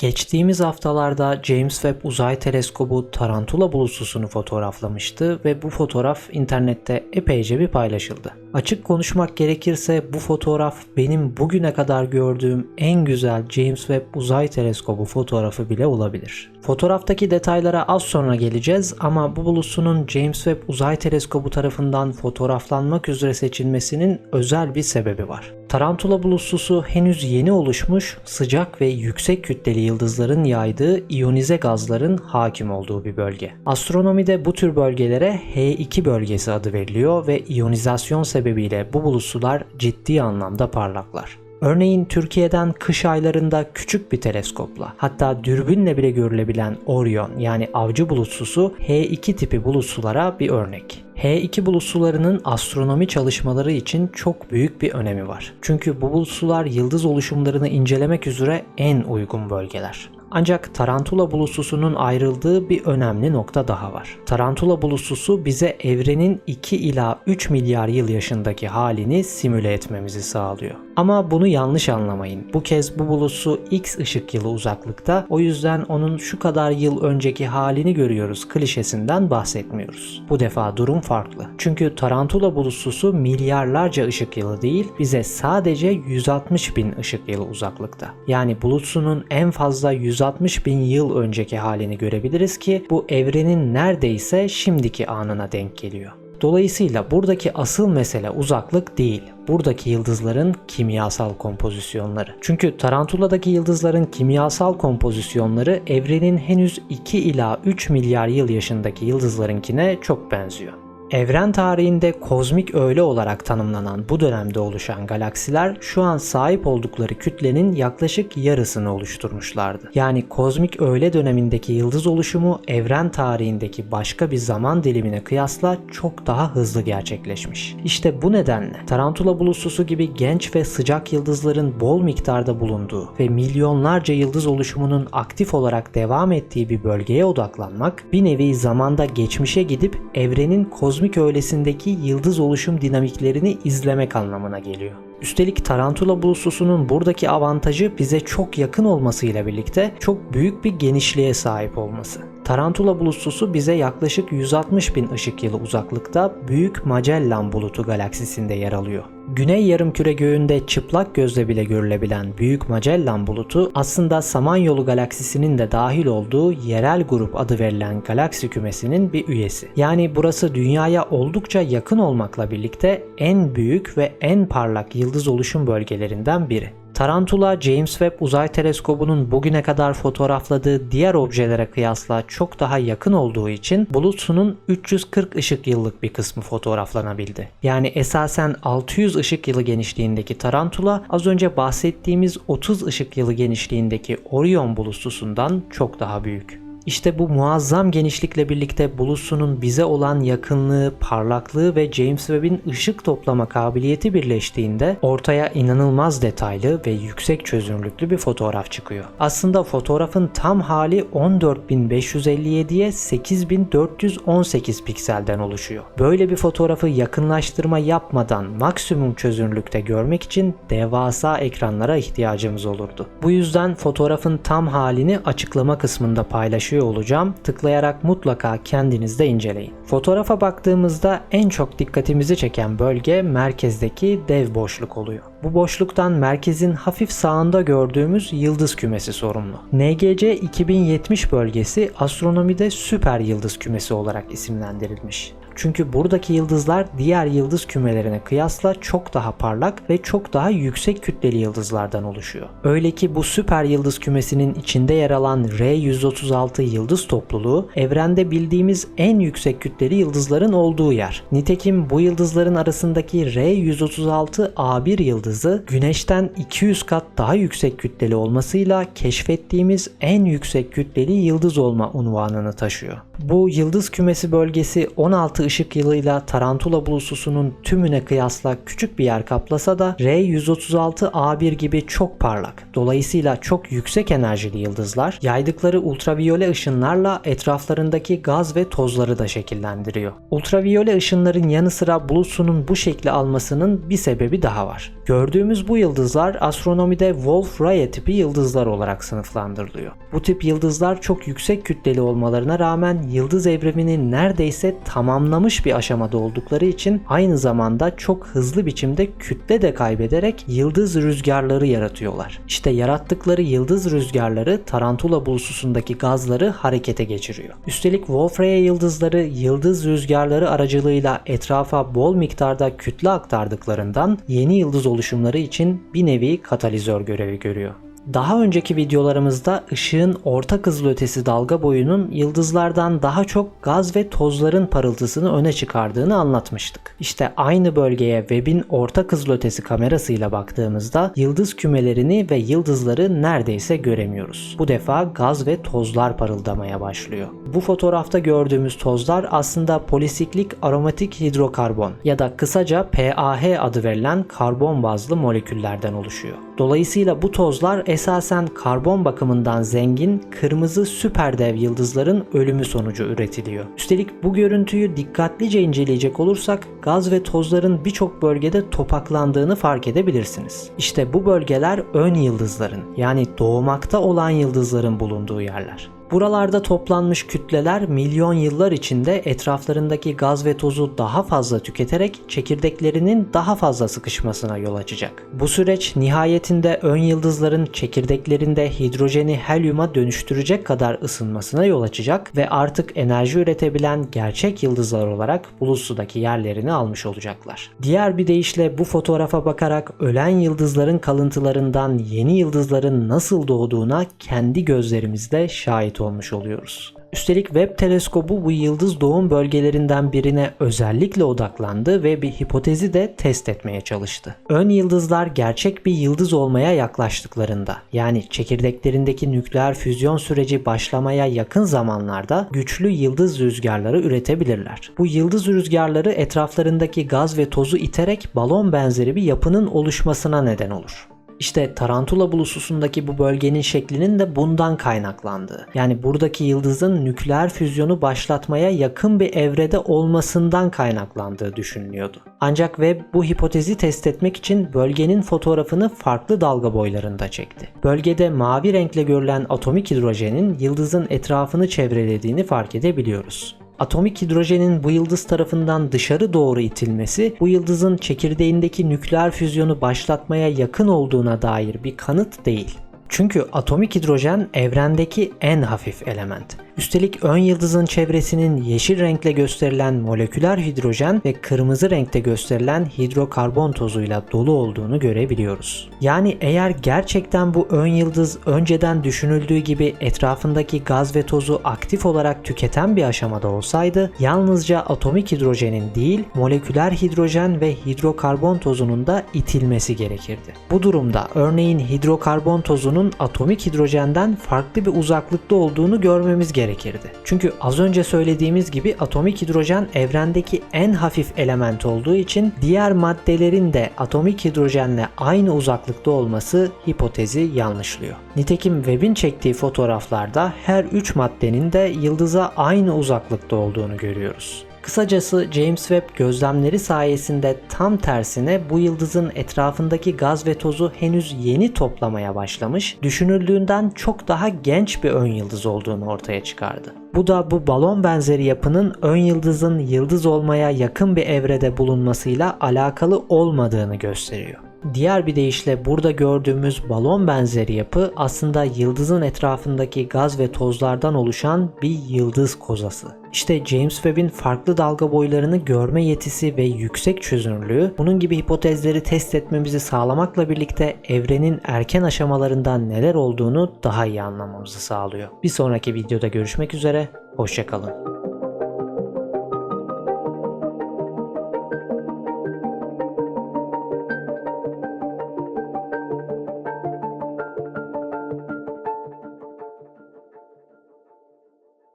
Geçtiğimiz haftalarda James Webb Uzay Teleskobu Tarantula bulutusunu fotoğraflamıştı ve bu fotoğraf internette epeyce bir paylaşıldı. Açık konuşmak gerekirse bu fotoğraf benim bugüne kadar gördüğüm en güzel James Webb Uzay Teleskobu fotoğrafı bile olabilir. Fotoğraftaki detaylara az sonra geleceğiz ama bu bulutunun James Webb Uzay Teleskobu tarafından fotoğraflanmak üzere seçilmesinin özel bir sebebi var. Tarantula bulutusu henüz yeni oluşmuş sıcak ve yüksek kütleli yıldızların yaydığı iyonize gazların hakim olduğu bir bölge. Astronomide bu tür bölgelere H2 bölgesi adı veriliyor ve iyonizasyon sebebiyle bu bulutsular ciddi anlamda parlaklar. Örneğin Türkiye'den kış aylarında küçük bir teleskopla hatta dürbünle bile görülebilen Orion yani avcı bulutsusu H2 tipi bulutsulara bir örnek. H2 bulutsularının astronomi çalışmaları için çok büyük bir önemi var. Çünkü bu bulutsular yıldız oluşumlarını incelemek üzere en uygun bölgeler. Ancak tarantula bulutsusunun ayrıldığı bir önemli nokta daha var. Tarantula bulutsusu bize evrenin 2 ila 3 milyar yıl yaşındaki halini simüle etmemizi sağlıyor. Ama bunu yanlış anlamayın. Bu kez bu bulutsu x ışık yılı uzaklıkta o yüzden onun şu kadar yıl önceki halini görüyoruz klişesinden bahsetmiyoruz. Bu defa durum farklı. Çünkü tarantula bulutsusu milyarlarca ışık yılı değil bize sadece 160 bin ışık yılı uzaklıkta. Yani bulutsunun en fazla 160 bin yıl önceki halini görebiliriz ki bu evrenin neredeyse şimdiki anına denk geliyor. Dolayısıyla buradaki asıl mesele uzaklık değil. Buradaki yıldızların kimyasal kompozisyonları. Çünkü Tarantula'daki yıldızların kimyasal kompozisyonları evrenin henüz 2 ila 3 milyar yıl yaşındaki yıldızlarınkine çok benziyor. Evren tarihinde kozmik öğle olarak tanımlanan bu dönemde oluşan galaksiler şu an sahip oldukları kütlenin yaklaşık yarısını oluşturmuşlardı. Yani kozmik öğle dönemindeki yıldız oluşumu evren tarihindeki başka bir zaman dilimine kıyasla çok daha hızlı gerçekleşmiş. İşte bu nedenle Tarantula bulutsusu gibi genç ve sıcak yıldızların bol miktarda bulunduğu ve milyonlarca yıldız oluşumunun aktif olarak devam ettiği bir bölgeye odaklanmak bir nevi zamanda geçmişe gidip evrenin kozmik kozmik öğlesindeki yıldız oluşum dinamiklerini izlemek anlamına geliyor. Üstelik Tarantula bulutsusunun buradaki avantajı bize çok yakın olmasıyla birlikte çok büyük bir genişliğe sahip olması. Tarantula bulutsusu bize yaklaşık 160 bin ışık yılı uzaklıkta Büyük Magellan bulutu galaksisinde yer alıyor. Güney yarımküre göğünde çıplak gözle bile görülebilen Büyük Magellan bulutu aslında Samanyolu galaksisinin de dahil olduğu yerel grup adı verilen galaksi kümesinin bir üyesi. Yani burası dünyaya oldukça yakın olmakla birlikte en büyük ve en parlak yıldız oluşum bölgelerinden biri. Tarantula, James Webb Uzay Teleskobu'nun bugüne kadar fotoğrafladığı diğer objelere kıyasla çok daha yakın olduğu için bulutsunun 340 ışık yıllık bir kısmı fotoğraflanabildi. Yani esasen 600 ışık yılı genişliğindeki Tarantula az önce bahsettiğimiz 30 ışık yılı genişliğindeki Orion bulutsusundan çok daha büyük. İşte bu muazzam genişlikle birlikte bulutsunun bize olan yakınlığı, parlaklığı ve James Webb'in ışık toplama kabiliyeti birleştiğinde ortaya inanılmaz detaylı ve yüksek çözünürlüklü bir fotoğraf çıkıyor. Aslında fotoğrafın tam hali 14557'ye 8418 pikselden oluşuyor. Böyle bir fotoğrafı yakınlaştırma yapmadan maksimum çözünürlükte görmek için devasa ekranlara ihtiyacımız olurdu. Bu yüzden fotoğrafın tam halini açıklama kısmında paylaşıyor olacağım. Tıklayarak mutlaka kendiniz de inceleyin. Fotoğrafa baktığımızda en çok dikkatimizi çeken bölge merkezdeki dev boşluk oluyor. Bu boşluktan merkezin hafif sağında gördüğümüz yıldız kümesi sorumlu. NGC 2070 bölgesi astronomide süper yıldız kümesi olarak isimlendirilmiş. Çünkü buradaki yıldızlar diğer yıldız kümelerine kıyasla çok daha parlak ve çok daha yüksek kütleli yıldızlardan oluşuyor. Öyle ki bu süper yıldız kümesinin içinde yer alan R136 yıldız topluluğu evrende bildiğimiz en yüksek kütleli yıldızların olduğu yer. Nitekim bu yıldızların arasındaki R136 A1 yıldızı Güneş'ten 200 kat daha yüksek kütleli olmasıyla keşfettiğimiz en yüksek kütleli yıldız olma unvanını taşıyor. Bu yıldız kümesi bölgesi 16 ışık yılıyla Tarantula bulususunun tümüne kıyasla küçük bir yer kaplasa da R136A1 gibi çok parlak, dolayısıyla çok yüksek enerjili yıldızlar yaydıkları ultraviyole ışınlarla etraflarındaki gaz ve tozları da şekillendiriyor. Ultraviyole ışınların yanı sıra bulusunun bu şekli almasının bir sebebi daha var. Gördüğümüz bu yıldızlar astronomide Wolf-Rayet tipi yıldızlar olarak sınıflandırılıyor. Bu tip yıldızlar çok yüksek kütleli olmalarına rağmen yıldız evrimini neredeyse tamamlamış bir aşamada oldukları için aynı zamanda çok hızlı biçimde kütle de kaybederek yıldız rüzgarları yaratıyorlar. İşte yarattıkları yıldız rüzgarları Tarantula bulususundaki gazları harekete geçiriyor. Üstelik Wolf-Rayet yıldızları yıldız rüzgarları aracılığıyla etrafa bol miktarda kütle aktardıklarından yeni yıldız oluşumları için bir nevi katalizör görevi görüyor. Daha önceki videolarımızda ışığın orta kızılötesi dalga boyunun yıldızlardan daha çok gaz ve tozların parıltısını öne çıkardığını anlatmıştık. İşte aynı bölgeye Webb'in orta kızılötesi kamerasıyla baktığımızda yıldız kümelerini ve yıldızları neredeyse göremiyoruz. Bu defa gaz ve tozlar parıldamaya başlıyor. Bu fotoğrafta gördüğümüz tozlar aslında polisiklik aromatik hidrokarbon ya da kısaca PAH adı verilen karbon bazlı moleküllerden oluşuyor. Dolayısıyla bu tozlar esasen karbon bakımından zengin kırmızı süperdev yıldızların ölümü sonucu üretiliyor. Üstelik bu görüntüyü dikkatlice inceleyecek olursak gaz ve tozların birçok bölgede topaklandığını fark edebilirsiniz. İşte bu bölgeler ön yıldızların yani doğmakta olan yıldızların bulunduğu yerler. Buralarda toplanmış kütleler milyon yıllar içinde etraflarındaki gaz ve tozu daha fazla tüketerek çekirdeklerinin daha fazla sıkışmasına yol açacak. Bu süreç nihayetinde ön yıldızların çekirdeklerinde hidrojeni helyuma dönüştürecek kadar ısınmasına yol açacak ve artık enerji üretebilen gerçek yıldızlar olarak bulutsudaki yerlerini almış olacaklar. Diğer bir deyişle bu fotoğrafa bakarak ölen yıldızların kalıntılarından yeni yıldızların nasıl doğduğuna kendi gözlerimizle şahit olmuş oluyoruz. Üstelik Webb teleskobu bu yıldız doğum bölgelerinden birine özellikle odaklandı ve bir hipotezi de test etmeye çalıştı. Ön yıldızlar gerçek bir yıldız olmaya yaklaştıklarında yani çekirdeklerindeki nükleer füzyon süreci başlamaya yakın zamanlarda güçlü yıldız rüzgarları üretebilirler. Bu yıldız rüzgarları etraflarındaki gaz ve tozu iterek balon benzeri bir yapının oluşmasına neden olur. İşte Tarantula bulususundaki bu bölgenin şeklinin de bundan kaynaklandığı. Yani buradaki yıldızın nükleer füzyonu başlatmaya yakın bir evrede olmasından kaynaklandığı düşünülüyordu. Ancak Webb bu hipotezi test etmek için bölgenin fotoğrafını farklı dalga boylarında çekti. Bölgede mavi renkle görülen atomik hidrojenin yıldızın etrafını çevrelediğini fark edebiliyoruz. Atomik hidrojenin bu yıldız tarafından dışarı doğru itilmesi bu yıldızın çekirdeğindeki nükleer füzyonu başlatmaya yakın olduğuna dair bir kanıt değil. Çünkü atomik hidrojen evrendeki en hafif element. Üstelik ön yıldızın çevresinin yeşil renkle gösterilen moleküler hidrojen ve kırmızı renkte gösterilen hidrokarbon tozuyla dolu olduğunu görebiliyoruz. Yani eğer gerçekten bu ön yıldız önceden düşünüldüğü gibi etrafındaki gaz ve tozu aktif olarak tüketen bir aşamada olsaydı yalnızca atomik hidrojenin değil moleküler hidrojen ve hidrokarbon tozunun da itilmesi gerekirdi. Bu durumda örneğin hidrokarbon tozunun atomik hidrojenden farklı bir uzaklıkta olduğunu görmemiz gerekirdi gerekirdi. Çünkü az önce söylediğimiz gibi atomik hidrojen evrendeki en hafif element olduğu için diğer maddelerin de atomik hidrojenle aynı uzaklıkta olması hipotezi yanlışlıyor. Nitekim Webb'in çektiği fotoğraflarda her 3 maddenin de yıldıza aynı uzaklıkta olduğunu görüyoruz. Kısacası James Webb gözlemleri sayesinde tam tersine bu yıldızın etrafındaki gaz ve tozu henüz yeni toplamaya başlamış, düşünüldüğünden çok daha genç bir ön yıldız olduğunu ortaya çıkardı. Bu da bu balon benzeri yapının ön yıldızın yıldız olmaya yakın bir evrede bulunmasıyla alakalı olmadığını gösteriyor. Diğer bir deyişle burada gördüğümüz balon benzeri yapı aslında yıldızın etrafındaki gaz ve tozlardan oluşan bir yıldız kozası. İşte James Webb'in farklı dalga boylarını görme yetisi ve yüksek çözünürlüğü bunun gibi hipotezleri test etmemizi sağlamakla birlikte evrenin erken aşamalarından neler olduğunu daha iyi anlamamızı sağlıyor. Bir sonraki videoda görüşmek üzere, hoşçakalın.